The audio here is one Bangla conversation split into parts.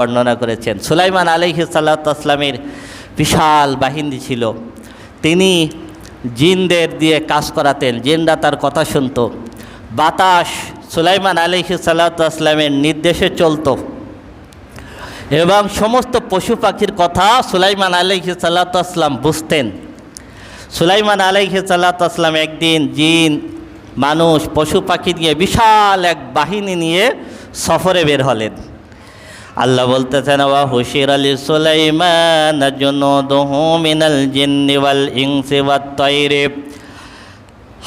বর্ণনা করেছেন। সুলাইমান আলহি সাল্লাতামের বিশাল বাহিনী ছিল। তিনি জিনদের দিয়ে কাজ করাতেন, জিনরা তার কথা শুনত। বাতাস সুলাইমান আলহি সাল্লাতামের নির্দেশে চলতো। এবং সমস্ত পশু পাখির কথা সুলাইমান আলহি সাল্লাতাম বুঝতেন। সুলাইমান আলহি সাল্লাতাম একদিন জিন, মানুষ, পশু পাখি নিয়ে বিশাল এক বাহিনী নিয়ে সফরে বের হলেন। আল্লাহ বলতেছেন, ওয়া হুশির আলী সুলাইমান মিনাল জিন্নি ওয়াল ইনসি ওয়াত তায়রি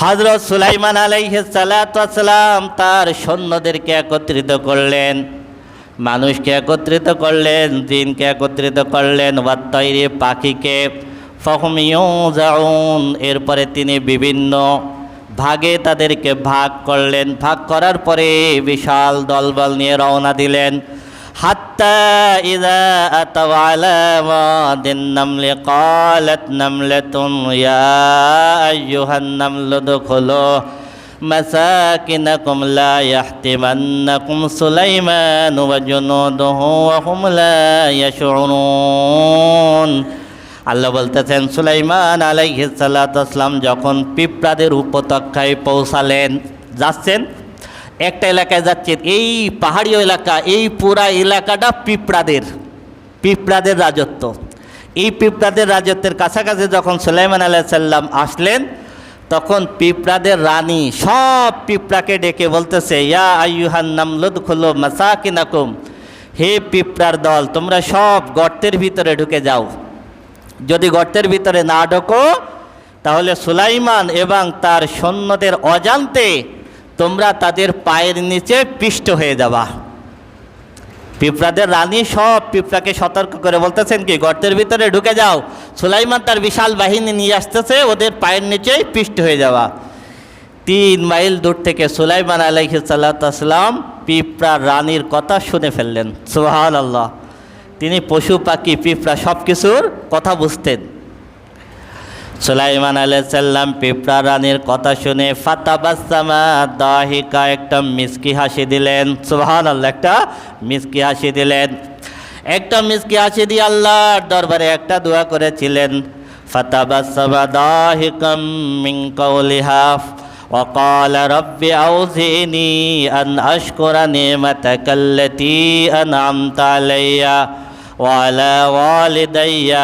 হযরত সুলাইমান আলাইহিস সালাতু ওয়াসসালাম তার সৈন্যদেরকে একত্রিত করলেন, মানুষকে একত্রিত করলেন, জিনকে একত্রিত করলেন, ওয়াত তায়রি পাখিকে। ফহম ইউজাউন এরপরে তিনি বিভিন্ন ভাগে তাদেরকে ভাগ করলেন। ভাগ করার পরে বিশাল দলবল নিয়ে রওনা দিলেন। حتى إذا أتوا على واد النمل قالت نملة يا أيها النمل ادخلوا مساكنكم لا يحتمنكم سليمان وجنوده وهم لا يشعرون আল্লাহ বলতেছেন সুলাইমান আলাইহিসাল্লাম যখন পিঁপড়াদের উপত্যকায় পৌঁছালেন যাচ্ছেন একটা এলাকায় যাচ্ছেন, এই পাহাড়ি এলাকা, এই পুরা এলাকাটা পিঁপড়াদের পিঁপড়াদের রাজত্ব। এই পিঁপড়াদের রাজত্বের কাছাকাছি যখন সুলাইমান আলাহ সাল্লাম আসলেন, তখন পিঁপড়াদের রানী সব পিঁপড়াকে ডেকে বলতেছে, ইয়া আইয়ুহান নামলুদ খুলো মাসাকিনাকুম। হে পিঁপড়ার দল, তোমরা সব গর্তের ভিতরে ঢুকে যাও। যদি গর্তের ভিতরে না ঢোকো, তাহলে সুলাইমান এবং তার সৈন্যদের অজান্তে তোমরা তাদের পায়ের নিচে পিষ্ট হয়ে যাবা। পিঁপড়াদের রানী সব পিঁপড়াকে সতর্ক করে বলতেছেন কি, গর্তের ভিতরে ঢুকে যাও। সুলাইমান তার বিশাল বাহিনী নিয়ে আসতেছে, ওদের পায়ের নিচেই পিষ্ট হয়ে যাওয়া। তিন মাইল দূর থেকে সুলাইমান আলাইহি সাল্লাম পিঁপড়া রানীর কথা শুনে ফেললেন। সুহাল আল্লাহ তিনি পশু, পাখি, পিঁপড়া সব কিছুর কথা বুঝতেন। সুলাইমান আলাইসাল্লাম পিঁপড়া রানীর কথা শুনে ফাতাবাসামা দাহিকা একটা মিসকি হাসি দিলেন সুহান আল্লাহ একটা মিসকি হাসি দিলেন একটা মিসকি হাসি দিয়ে আল্লাহর দরবারে একটা দোয়া করেছিলেন ফাতাবাসামা দাহিকাম মিন কওলিহা وقال رب أوزعني أن أشكر نعمتك التي أنعمت علي وعلى والدي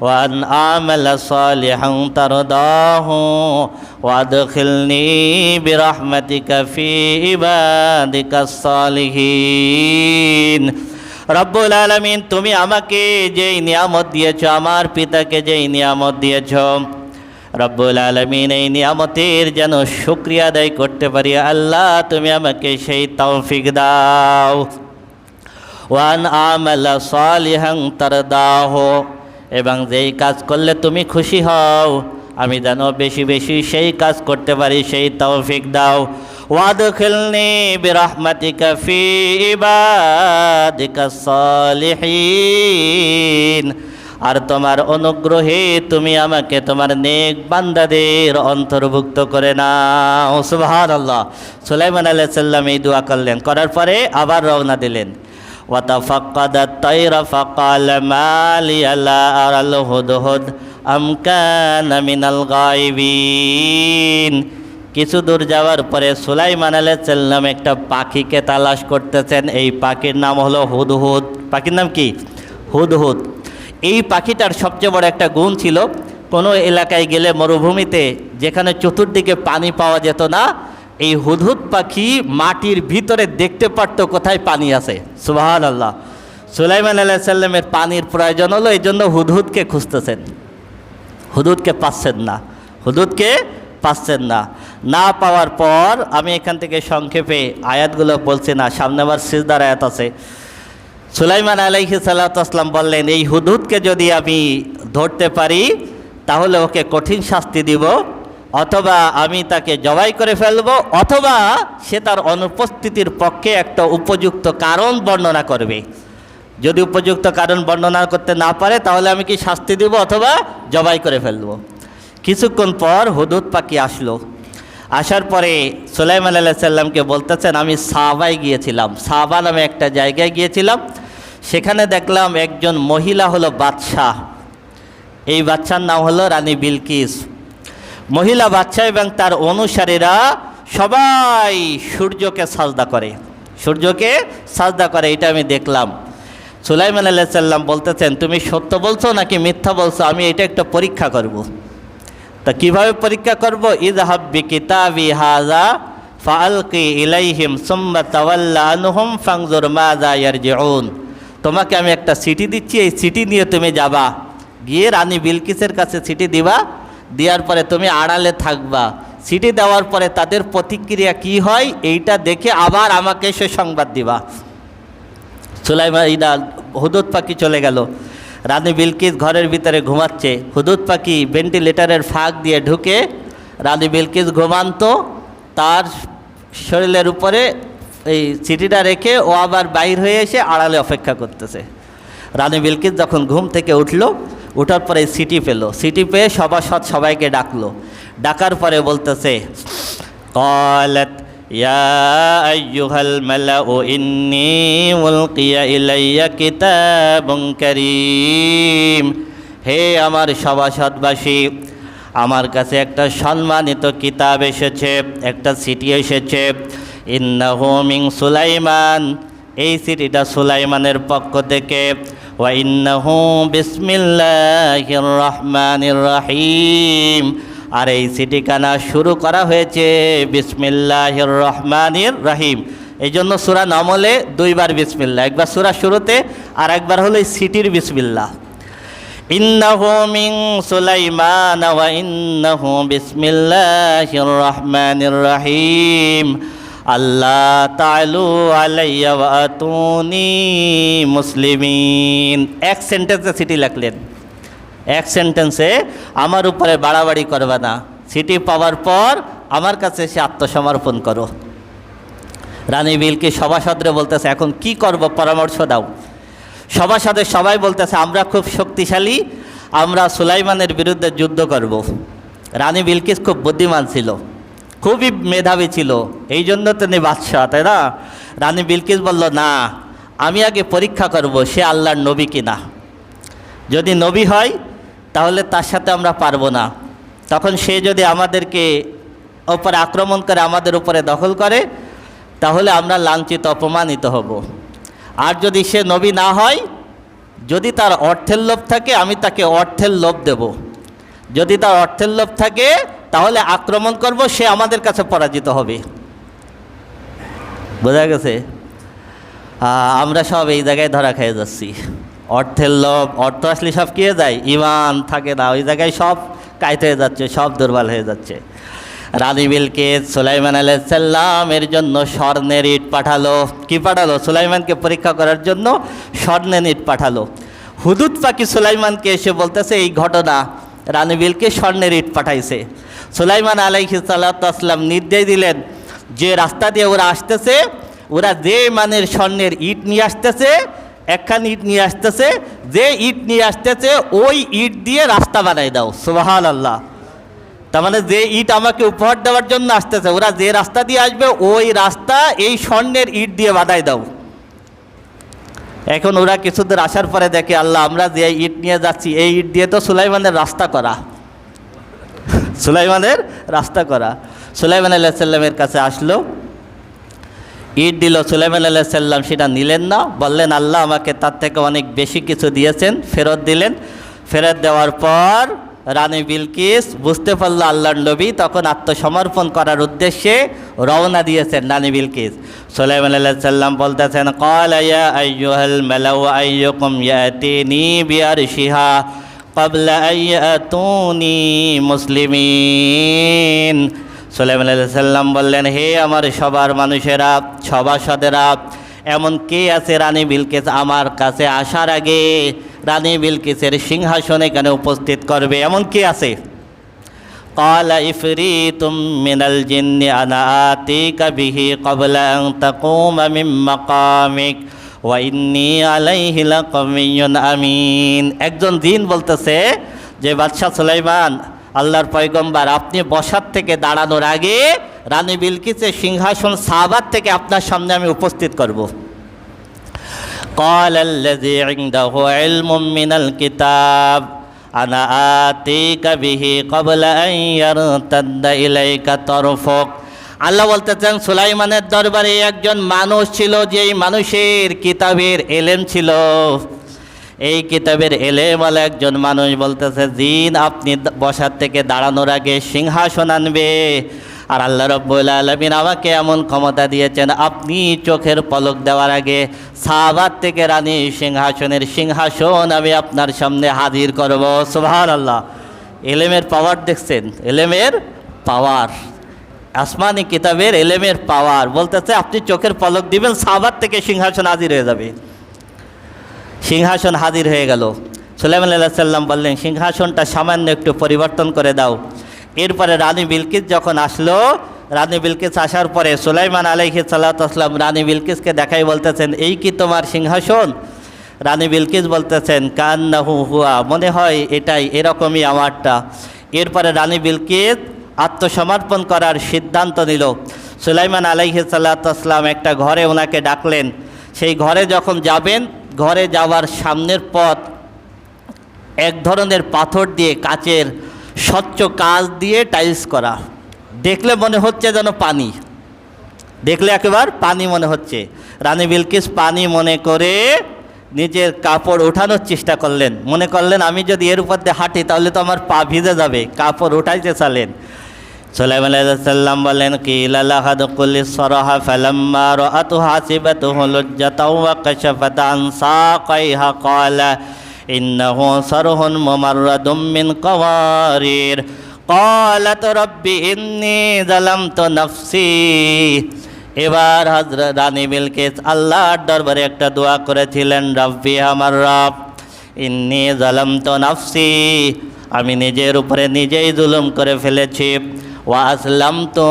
وأن أعمل صالحا ترضاه وأدخلني برحمتك في عبادك الصالحين রব্বুল আলমিন তুমি আমাকে যেই নিয়ামত দিয়েছ আমার পিতাকে যেই নিয়ামত দিয়েছ রব্বুল আলমিন এই নিয়ামতের যেন শুক্রিয়া আদায় করতে পারি আল্লাহ তুমি আমাকে সেই তৌফিক দাও ওয়ান আমলা সালিহাং তারদাহ এবং যেই কাজ করলে তুমি খুশি হও, আমি যেন বেশি বেশি সেই কাজ করতে পারি, সেই তৌফিক দাও। ওয়াদ খেলনি ফি ইবাদিকা সালিহিন। আর তোমার অনুগ্রহে তুমি আমাকে তোমার নেক বান্দাদের অন্তর্ভুক্ত করে নাও। আল্লাহ সুলাইমান আলাইহিস সাল্লাম এই দোয়া করলেন। করার পরে আবার রওনা দিলেন। وتفقد الطير فقال ما لي لا أرى الهدهد أم كان من الغائبين কিছু দূর যাওয়ার পরে সুলাইমান আলাইসাল্লাম একটা পাখিকে তালাশ করতেছেন এই পাখির নাম হলো হুদহুদ পাখির নাম কি হুদহুদ এই পাখিটার সবচেয়ে বড় একটা গুণ ছিল কোনো এলাকায় গেলে মরুভূমিতে যেখানে চতুর্দিকে পানি পাওয়া যেত না এই হুদহুদ পাখি মাটির ভিতরে দেখতে পারতো কোথায় পানি আছে। সুবাহান আল্লাহ সুলাইমান আল্লাহ সাল্লামের পানির প্রয়োজন হলো এই জন্য হুদহুদকে খুঁজতেছেন। হুদুদকে পাচ্ছেন না। হুদুদকে পাচ্ছেন না। না পাওয়ার পর আমি এখান থেকে সংক্ষেপে আয়াতগুলো বলছি না, সামনে আমার সিজদার আয়াত আছে। সুলাইমান আলাইহি সাল্লাতাম বললেন, এই হুদুদকে যদি আমি ধরতে পারি, তাহলে ওকে কঠিন শাস্তি দিব। অথবা আমি তাকে জবাই করে ফেলব, অথবা সে তার অনুপস্থিতির পক্ষে একটা উপযুক্ত কারণ বর্ণনা করবে। যদি উপযুক্ত কারণ বর্ণনা করতে না পারে, তাহলে আমি কি শাস্তি দিব অথবা জবাই করে ফেলব? কিছুক্ষণ পর হুদুদ পাখি আসলো। আসার পরে সুলাইমান আল্লাহ সাল্লামকে বলতেছেন, আমি সাবায় গিয়েছিলাম, সাবা নামে একটা জায়গায় গিয়েছিলাম। সেখানে দেখলাম একজন মহিলা হলো বাদশাহ। এই বাচ্চার নাম হলো রানী বিলকিস। মহিলা বাচ্চা এবং তার অনুসারীরা সবাই সূর্যকে সাজদা করে। সূর্যকে সাজদা করে, এটা আমি দেখলাম। সুলাইমান আল্লাহ বলতেছেন, তুমি সত্য বলছো নাকি মিথ্যা বলছো? আমি এটা একটা পরীক্ষা করব। তা কীভাবে পরীক্ষা করব? ইজহাব্বি কিতাবি হাজা ফালকি ইলাইহিম সুম্মা তাওয়াল্লা আনহুম ফাংজুর মাজা ইয়ারজিউন। তোমাকে আমি একটা সিটি দিচ্ছি, এই সিটি নিয়ে তুমি যাবা। গিয়ে রানী বিলকিসের কাছে সিটি দিবা দেওয়ার পরে তুমি আড়ালে থাকবা। সিটি দেওয়ার পরে তাদের প্রতিক্রিয়া কি হয়? এইটা দেখে আবার আমাকে সে সংবাদ দিবা। সুলাইমা ইদা, হুদুদ পাখি চলে গেল। রানী বিলকিস ঘরের ভিতরে ঘুমাচ্ছে। হুদুদ পাখি ভেন্টিলেটারের ফাঁক দিয়ে ঢুকে রানী বিলকিস ঘুমান্ত। তার শরীরের উপরে এই সিটিটা রেখে ও আবার বাইর হয়ে এসে আড়ালে অপেক্ষা করতেছে। রানী বিলকিস যখন ঘুম থেকে উঠল ওঠার পরে সিটি পেল। সিটি পেয়ে সবার সবাইকে ডাকলো। ডাকার পরে বলতেছে, কলাত হে আমার সভাসদবাসী আমার কাছে একটা সম্মানিত কিতাব এসেছে, একটা সিটি এসেছে। ইন্নাহু মিং সুলাইমান। এই সিটিটা সুলাইমানের পক্ষ থেকে ওয়া ইন্নাহু বিসমিল্লাহির রহমানির রহিম। আর এই সিটিখানা শুরু করা হয়েছে বিসমিল্লাহির রহমানির রহিম। এই জন্য সুরা নমলে দুইবার বিসমিল্লা একবার সুরা শুরুতে আর একবার হলো সিটির বিসমিল্লাহ। ইন্নাহু মিন সুলাইমান ওয়া ইন্নাহু বিসমিল্লাহির রহমানির রহিম। আল্লাহ তালু আলাইয়া ওয়া মুসলিমিন। এক সেন্টেন্সে সিটি লিখলেন। এক সেন্টেন্সে আমার উপরে বাড়াবাড়ি করবে না। সিটি পাওয়ার পর আমার কাছে সে আত্মসমর্পণ করো। রানী বিলকে সভাসদরে বলতেছে, এখন কি করব? পরামর্শ দাও। সভাসদের সবাই বলতেছে, আমরা খুব শক্তিশালী। আমরা সুলাইমানের বিরুদ্ধে যুদ্ধ করব। রানী বিলকিস খুব বুদ্ধিমান ছিল। খুবই মেধাবী ছিল। এই জন্য তিনি বাদশাহ, তাই না? রানী বিলকিস বলল, না, আমি আগে পরীক্ষা করব সে আল্লাহর নবী কিনা। যদি নবী হয়, তাহলে তার সাথে আমরা পারব না। তখন সে যদি আমাদেরকে ওপরে আক্রমণ করে আমাদের উপরে দখল করে, তাহলে আমরা লাঞ্ছিত, অপমানিত হব। আর যদি সে নবী না হয়, যদি তার অর্থের লোভ থাকে, আমি তাকে অর্থের লোভ দেব। যদি তার অর্থের লোভ থাকে তাহলে আক্রমণ করব, সে আমাদের কাছে পরাজিত হবে। বোঝা গেছে? আমরা সব এই জায়গায় ধরা খেয়ে যাচ্ছি। অর্থের লোভ, অর্থ আসলে সব কে যায় ইমান থাকে না, ওই জায়গায় সব কায়ত হয়ে যাচ্ছে, সব দুর্বল হয়ে যাচ্ছে। রানী বিলকিস, সুলাইমান আলাইসাল্লামের জন্য স্বর্ণের ইট পাঠালো। কি পাঠালো? সুলাইমানকে পরীক্ষা করার জন্য স্বর্ণের ইট পাঠালো। হুদুদ পাখি সুলাইমানকে এসে বলতেছে, এই ঘটনা রানী বিলকিস স্বর্ণের ইট পাঠাইছে। সুলাইমান আলাইহি সাল্লাম নির্দেশ দিলেন যে রাস্তা দিয়ে ওরা আসতেছে, ওরা যে মানের স্বর্ণের ইট নিয়ে আসতেছে, একখান ইট নিয়ে আসতেছে, যে ইট নিয়ে আসতেছে, ওই ইট দিয়ে রাস্তা বানাই দাও সুবাহান আল্লাহ তার মানে যে ইট আমাকে উপহার দেওয়ার জন্য আসতেছে, ওরা যে রাস্তা দিয়ে আসবে, ওই রাস্তা এই স্বর্ণের ইট দিয়ে বানাই দাও। এখন ওরা কিছুদের আসার পরে দেখে, আল্লাহ, আমরা যে ইট নিয়ে যাচ্ছি, এই ইট দিয়ে তো সুলাইমানের রাস্তা করা। সুলাইমানের রাস্তা করা। সুলাইমান আল্লাহ সাল্লামের কাছে আসলো। ইট দিল, সুলাইমান আল্লাহ সাল্লাম সেটা নিলেন না, বললেন, আল্লাহ আমাকে তার থেকে অনেক বেশি কিছু দিয়েছেন, ফেরত দিলেন। ফেরত দেওয়ার পর রানী বিলকিস বুঝতে পারল আল্লাহর নবী, তখন আত্মসমর্পণ করার উদ্দেশ্যে রওনা দিয়েছেন রানী বিলকিস। সোলাইম আল্লাহ সাল্লাম বলতেছেন কলাইয়াল মেলাউ, আইয়কুম ইয়াতিনি বিয়ার শিহা কবলা আইয়াতুনি মুসলিমিন। সোলাইমান আল্লাহ সাল্লাম বললেন, হে আমার সবার মানুষেরা, সভাসদেরা, এমন কে আছে রানী বিলকিস? আমার কাছে আসার আগে রানী বিলকিসের সিংহাসনে এখানে উপস্থিত করবে এমন কে আছে قال إفريت من الجن أنا آتيك به قبل أن تقوم من مقامك وإني عليه لقوي أمين একজন জিন বলতেছে যে বাদশাহ সুলাইমান আল্লাহর পয়গম্বর আপনি বসার থেকে দাঁড়ানোর আগে রানী বিলকিসের সিংহাসন সাহাবাত থেকে আপনার সামনে আমি উপস্থিত করব قال الذي عنده علم من الكتاب أنا آتيك به قبل أن يرتد إليك طرفك আল্লাহ বলতেছেন সুলাইমানের দরবারে একজন মানুষ ছিল যেই মানুষের কিতাবের এলেম ছিল এই কিতাবের এলেমওয়ালা একজন মানুষ বলতেছে দিন আপনি দ- বসার থেকে দাঁড়ানোর আগে সিংহাসন আনবে আর আল্লাহ রব্বুল আলমিন আমাকে এমন ক্ষমতা দিয়েছেন, আপনি চোখের পলক দেওয়ার আগে সাহাবাদ থেকে রানী সিংহাসনের সিংহাসন আমি আপনার সামনে হাজির করব। সুবহান আল্লাহ এলেমের পাওয়ার দেখছেন? এলেমের পাওয়ার আসমানি কিতাবের এলেমের পাওয়ার বলতেছে, আপনি চোখের পলক দিবেন সাহাবাদ থেকে সিংহাসন হাজির হয়ে যাবে। সিংহাসন হাজির হয়ে গেল। সুলাইমান আল্লাহ সাল্লাম বললেন, সিংহাসনটা সামান্য একটু পরিবর্তন করে দাও। এরপরে রানী বিলকিস যখন আসলো, রানী বিলকিস আসার পরে সুলাইমান আলাইহি সাল্লাম রানী বিলকিসকে দেখাই বলতেছেন, এই কি তোমার সিংহাসন? রানী বিলকিস বলতেছেন কান কান্নাহু হুয়া, মনে হয় এটাই, এরকমই আমারটা। এরপরে রানী বিলকিস আত্মসমর্পণ করার সিদ্ধান্ত নিল। সুলাইমান আলাইহি সাল্লাম একটা ঘরে ওনাকে ডাকলেন। সেই ঘরে যখন যাবেন, ঘরে যাওয়ার সামনের পথ এক ধরনের পাথর দিয়ে কাচের স্বচ্ছ কাজ দিয়ে টাইলস করা। দেখলে মনে হচ্ছে যেন পানি। দেখলে একেবারে পানি মনে হচ্ছে। রানী বিলকিস পানি মনে করে নিজের কাপড় ওঠানোর চেষ্টা করলেন। মনে করলেন, আমি যদি এর উপর দিয়ে হাঁটি, তাহলে তো আমার পা ভিজে যাবে। কাপড় উঠাইতে চালেন। সুলাইমান আলাইসাল্লাম বলেন কি লালাহাদুকুল্লি সরহা ফালাম্মা রাআতু হাসিবাতুহু লজ্জাতাও ওয়া কাশাফাত আন সাকাইহা ক্বালা ইন্নাহু সারহুন মুমাররাদুম মিন কওয়ারির قالت رب إني ظلمت نفسي এবার হজরত রানী বিলকিস আল্লাহর দরবারে একটা দোয়া করেছিলেন রব্বি আমার রব ইন্নি জালাম তো নাফসি আমি নিজের উপরে নিজেই জুলুম করে ফেলেছি ওয়া আসলাম তো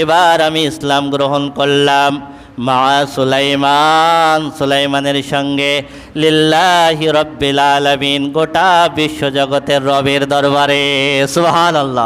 এবার আমি ইসলাম গ্রহণ করলাম মা সুলাইমান সুলাইমানের সঙ্গে লিল্লাহি রব্বিল আলামিন গোটা বিশ্বজগতের রবের দরবারে সুবহানাল্লাহ।